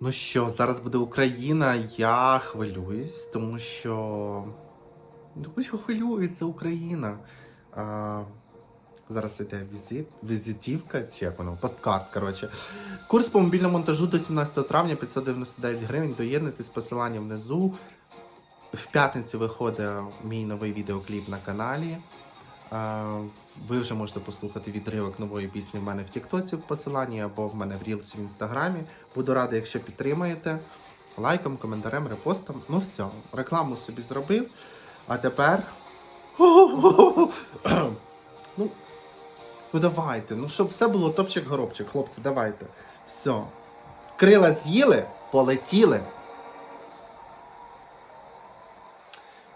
Ну що, зараз буде Україна. Я хвилююсь, тому що. Тому що хвилюється Україна. А, зараз йде візит, візитівка, чи як воно, посткарт, коротше. Курс по мобільному монтажу до 17 травня 599 гривень. Доєднуйтесь посилання внизу. В п'ятницю виходить мій новий відеокліп на каналі. А, Ви вже можете послухати відривок нової пісні в мене в Тіктоці в посиланні або в мене в Рілсі в інстаграмі. Буду радий, якщо підтримаєте лайком, коментарем, репостом. Ну все, рекламу собі зробив. А тепер. ну, ну давайте. Ну, щоб все було топчик-горобчик, хлопці, давайте. Все. Крила з'їли, полетіли.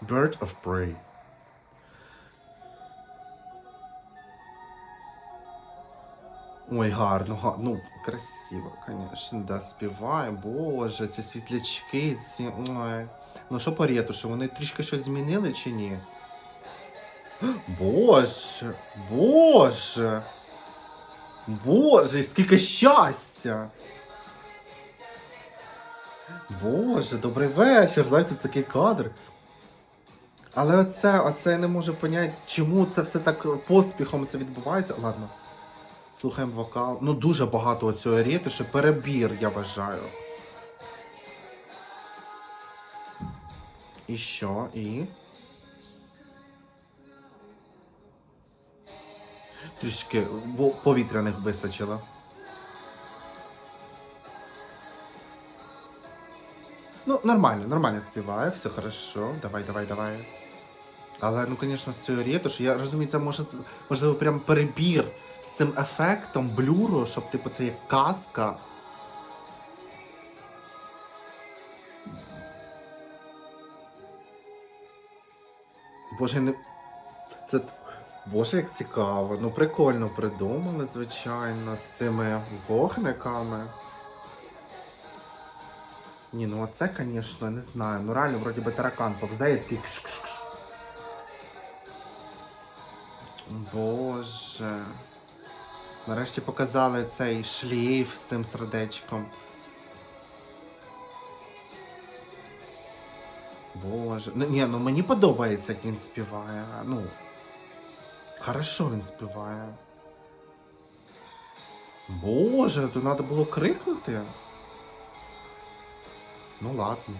Bird of Prey. Ой, гарно, га- ну, красиво, звісно, да, співає, боже, ці світлячки, ці. Ой. Ну що по ретушу, вони трішки щось змінили чи ні? Боже, боже. Боже, скільки щастя! Боже, добрий вечір, знаєте, такий кадр. Але оце, оце я не можу поняти, чому це все так поспіхом все відбувається. Ладно. Слухаємо вокал. Ну дуже багато цього ретуші, перебір, я вважаю. І що? І. Трішки повітряних вистачило. Ну, нормально, нормально співає, все хорошо. Давай, давай, давай. Але, ну, звісно, з цією ретуші, я розумію, це може, можливо, прям перебір з цим ефектом блюру, щоб, типу, це як казка. Боже, не. Це. Боже, як цікаво. Ну, прикольно придумали, звичайно, з цими вогниками. Ні, ну оце, звісно, не знаю. Ну реально, вроді би таракан повзе і такий кш-кш-кш. Боже. Нарешті показали цей шлейф з цим сердечком. Боже. Ну, ні, ну мені подобається, як він співає. Ну. Хорошо він співає. Боже, то треба було крикнути. Ну ладно.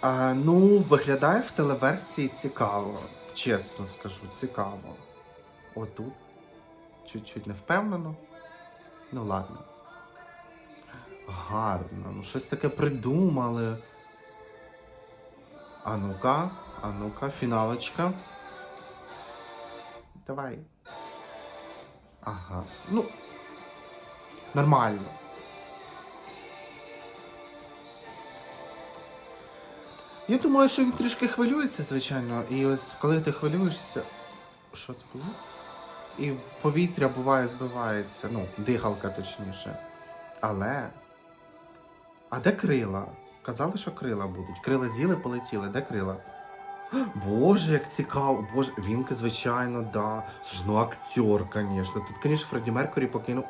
А, ну, виглядає в телеверсії цікаво. Чесно скажу, цікаво. Отут. Чуть-чуть не впевнено. Ну ладно. Гарно. Ну, щось таке придумали. А ну-ка, а ну-ка, фіналочка. Давай. Ага. Ну. Нормально. Я думаю, що він трішки хвилюється, звичайно. І ось коли ти хвилюєшся. Що це було? І повітря буває збивається, ну, дихалка точніше. Але. А де крила? Казали, що крила будуть. Крила з'їли, полетіли. Де крила? Боже, як цікаво. Боже, він, звичайно, да. Слушай, Ну, актер, звісно. Тут, звісно, Фредді Меркурі покинув.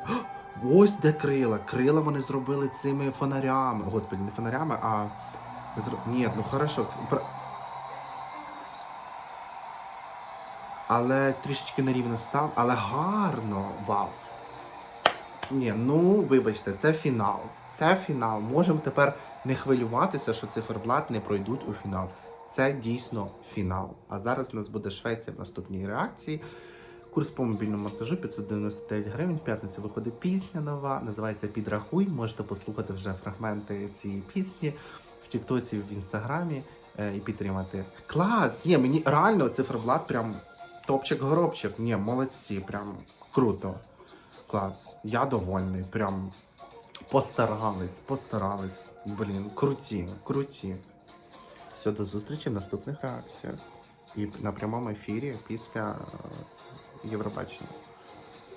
Ось де крила. Крила вони зробили цими фонарями. Господи, не фонарями, а. Ні, ну хорошо. Але трішечки нерівно став, але гарно. Вау. Ні, ну вибачте, це фінал. Це фінал. Можемо тепер не хвилюватися, що циферблат не пройдуть у фінал. Це дійсно фінал. А зараз у нас буде Швеція в наступній реакції. Курс по мобільному монтажу 599 гривень. В п'ятницю виходить пісня нова, називається Підрахуй. Можете послухати вже фрагменти цієї пісні в Тіктоці, в інстаграмі е, і підтримати. Клас! Ні, мені реально циферблат прям топчик-горобчик. Ні, молодці, прям круто. Клас. Я довольний. Прям постарались, постарались. Блін, круті, круті. Все, до зустрічі в наступних реакціях. І на прямому ефірі після е, Євробачення.